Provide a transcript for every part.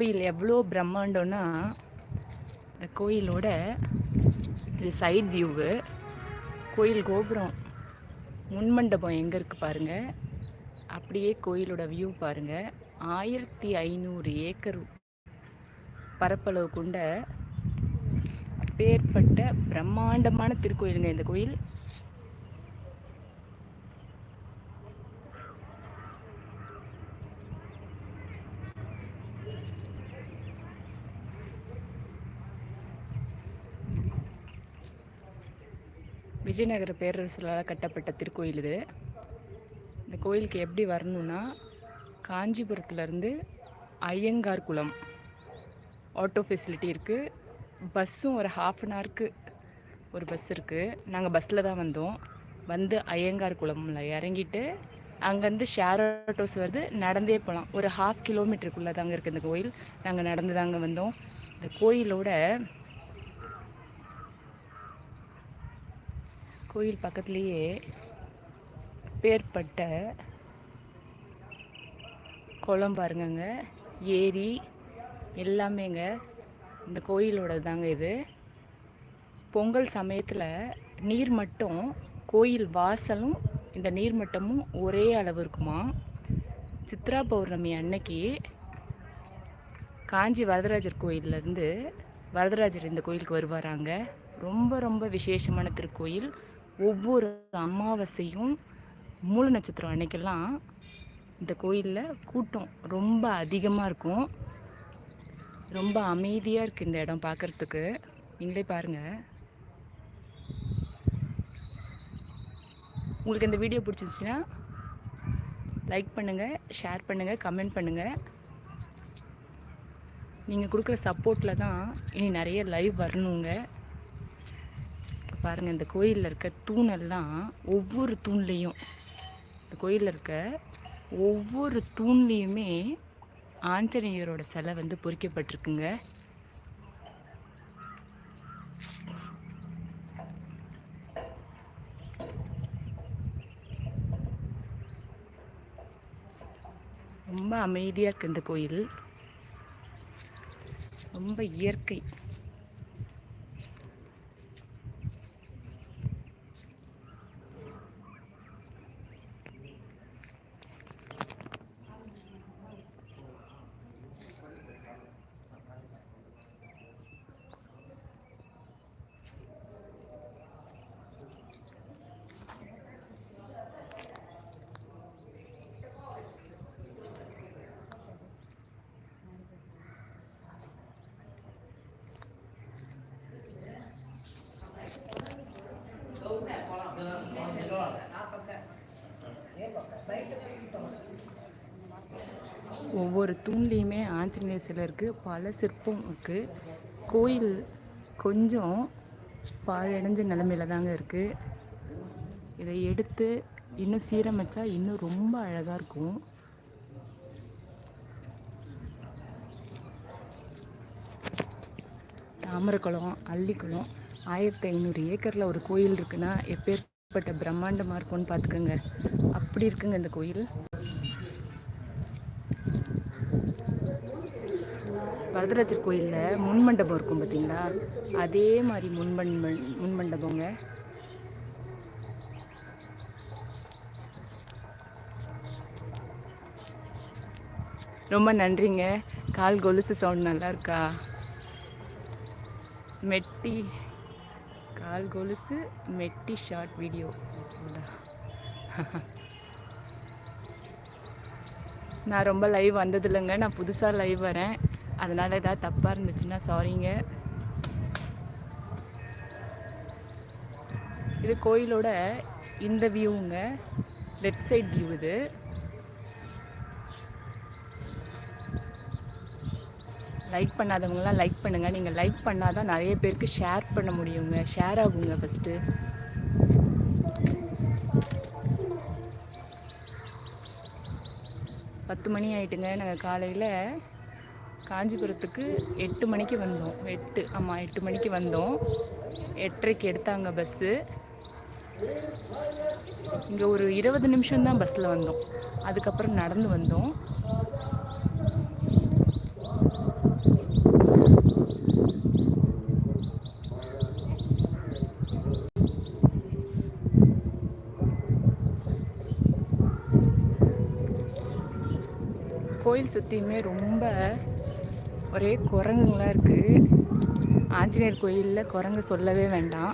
கோயில் எவ்வளோ பிரம்மாண்டம்னா இந்த கோயிலோட இது சைட் வியூவு கோயில் கோபுரம் முன்மண்டபம் எங்கே இருக்குது பாருங்கள் அப்படியே கோயிலோட வியூ பாருங்கள் ஆயிரத்தி ஐநூறு ஏக்கர் பரப்பளவு கொண்ட அப்பேற்பட்ட பிரம்மாண்டமான திருக்கோயிலுங்க இந்த கோயில். விஜயநகர பேரரசரால் கட்டப்பட்ட திருக்கோயில் இது. இந்த கோயிலுக்கு எப்படி வரணும்னா காஞ்சிபுரத்துலேருந்து ஐயங்கார் குளம் ஆட்டோ ஃபெசிலிட்டி இருக்குது பஸ்ஸும் ஒரு ஹாஃப் அன் ஹவருக்கு ஒரு பஸ் இருக்குது நாங்கள் பஸ்ஸில் தான் வந்தோம். வந்து ஐயங்கார் குளமில் இறங்கிட்டு அங்கேருந்து ஷேர் ஆட்டோஸ் வருது. நடந்தே போகலாம். ஒரு ஹாஃப் கிலோமீட்டருக்குள்ளே தாங்க இருக்குது இந்த கோயில். நாங்கள் நடந்து தாங்க வந்தோம். இந்த கோயிலோட கோயில் பக்கத்துலேயே பேர்பட்ட குளம் பாருங்கங்க. ஏரி எல்லாமேங்க. இந்த கோயிலோட தாங்க இது. பொங்கல் சமயத்தில் நீர்மட்டம் கோயில் வாசலும் இந்த நீர்மட்டமும் ஒரே அளவு இருக்குமா? சித்ரா பௌர்ணமி அன்னைக்கு காஞ்சி வரதராஜர் கோயிலேருந்து வரதராஜர் இந்த கோயிலுக்கு வருவாராங்க. ரொம்ப ரொம்ப விசேஷமான திருக்கோயில். ஒவ்வொரு அமாவாசையும் மூல நட்சத்திரம் அன்னைக்கெல்லாம் இந்த கோயிலில் கூட்டம் ரொம்ப அதிகமாக இருக்கும். ரொம்ப அமைதியாக இருக்குது இந்த இடம் பார்க்குறதுக்கு நீங்களே பாருங்கள் உங்களுக்கு இந்த வீடியோ பிடிச்சிருந்துச்சின்னா லைக் பண்ணுங்கள் ஷேர் பண்ணுங்கள் கமெண்ட் பண்ணுங்கள் நீங்கள் கொடுக்குற சப்போர்ட்டில் தான் இனி நிறைய லைவ் வரணுங்க. பாருங்கள் இந்த கோயிலில் இருக்க தூணெல்லாம் ஒவ்வொரு தூண்லேயும் இந்த கோயிலில் இருக்க ஒவ்வொரு தூண்லேயுமே ஆஞ்சநேயரோட சிலை வந்து பொறிக்கப்பட்டிருக்குங்க. ரொம்ப அமைதியாக இருக்குது இந்த கோயில். ரொம்ப இயற்கை. ஒவ்வொரு தூண்லேயுமே ஆஞ்சநேயர் சிலை இருக்குது பல சிற்பம் இருக்குது கோயில் கொஞ்சம் பாழடைஞ்ச நிலமையில தாங்க இருக்குது இதை எடுத்து இன்னும் சீரமைச்சா இன்னும் ரொம்ப அழகாக இருக்கும். தாமரைக்குளம் அள்ளிக்குளம் ஆயிரத்தி ஐநூறு ஏக்கரில் ஒரு கோயில் இருக்குன்னா எப்பேற்பட்ட பிரம்மாண்டமாக இருக்கும்னு பார்த்துக்கோங்க. அப்படி இருக்குங்க இந்த கோயில். வரதராஜர் கோயிலில் முன்மண்டபம் இருக்கும் பார்த்தீங்களா அதே மாதிரி முன்மண்ப முன்மண்டபங்க ரொம்ப நன்றிங்க. கால் கொலுசு சவுண்ட் நல்லா இருக்கா மெட்டி கால் கொலுசு மெட்டி ஷார்ட் வீடியோ நான் ரொம்ப லைவ் வந்ததில்லைங்க. நான் புதுசாக லைவ் வரேன். அதனால் ஏதாவது தப்பாக இருந்துச்சுன்னா சாரிங்க இது கோயிலோட இந்த வியூங்க லெஃப்ட் சைட் வியூ இது. லைக் பண்ணாதவங்களாம் லைக் பண்ணுங்கள் நீங்கள் லைக் பண்ணால் தான் நிறைய பேருக்கு ஷேர் பண்ண முடியுங்க. ஷேர் ஆகுங்க ஃபஸ்ட்டு பத்து மணி ஆகிட்டுங்க நாங்கள் காலையில் காஞ்சிபுரத்துக்கு எட்டு மணிக்கு வந்தோம். எட்டு ஆமாம் எட்டு மணிக்கு வந்தோம். எட்டரைக்கு எடுத்தாங்க பஸ்ஸு. இங்கே ஒரு இருபது நிமிஷம் தான் பஸ்ஸில் வந்தோம். அதுக்கப்புறம் நடந்து வந்தோம். கோயில் சுற்றியுமே ரொம்ப ஒரே குரங்குங்களாக இருக்குது ஆஞ்சநேயர் கோயிலில் குரங்கு சொல்லவே வேண்டாம்.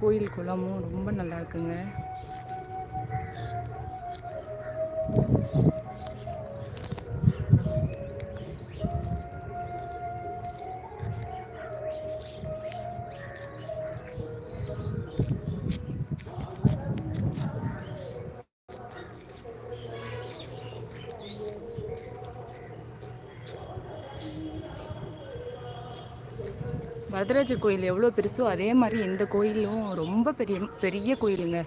கோயில் குளமும் ரொம்ப நல்லா இருக்குங்க. வரதராஜர் கோயில் எவ்வளோ பெருசோ அதே மாதிரி இந்த கோயிலும் ரொம்ப பெரிய பெரிய கோயிலுங்க.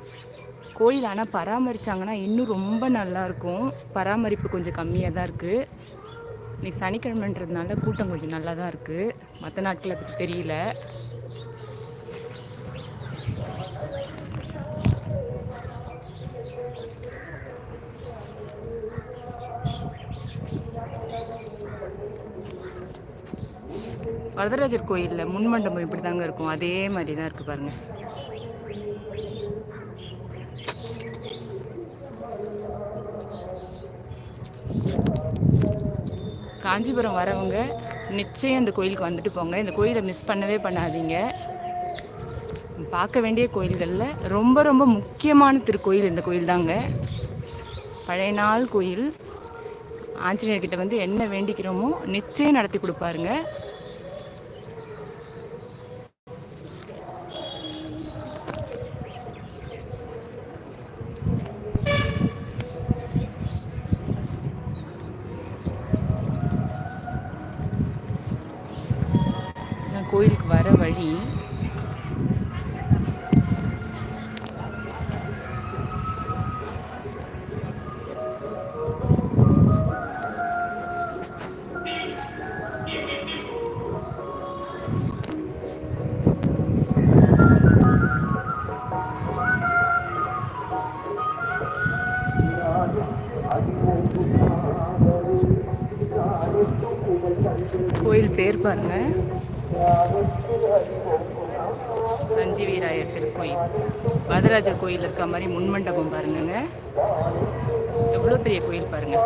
கோயில் ஆனால் பராமரித்தாங்கன்னா இன்னும் ரொம்ப நல்லாயிருக்கும் பராமரிப்பு கொஞ்சம் கம்மியாக தான் இருக்குது நீ சனிக்கிழமைன்றதுனால கூட்டம் கொஞ்சம் நல்லா தான் இருக்குது மற்ற நாட்களை பற்றி தெரியல. வரதராஜர் கோயிலில் முன்மண்டபம் இப்படி தாங்க இருக்கும். அதே மாதிரி தான் இருக்குது பாருங்கள் காஞ்சிபுரம் வரவங்க நிச்சயம் இந்த கோயிலுக்கு வந்துட்டு போங்க. இந்த கோயிலை மிஸ் பண்ணவே பண்ணாதீங்க. பார்க்க வேண்டிய கோயில்களில் ரொம்ப ரொம்ப முக்கியமான திருக்கோயில் இந்த கோயில் தாங்க பழைய நாள் கோயில். ஆஞ்சநேயர்கிட்ட வந்து என்ன வேண்டிக்கிறோமோ நிச்சயம் நடத்தி கொடுப்பாருங்க கோயிலுக்கு வர வழி. கோயில் பேர் பாருங்கள் சஞ்சீவிராயர் திருக்கோயில் வரதராஜ கோயில் இருக்க மாதிரி முன்மண்டபம் பாருங்க எவ்வளோ பெரிய கோயில் பாருங்க.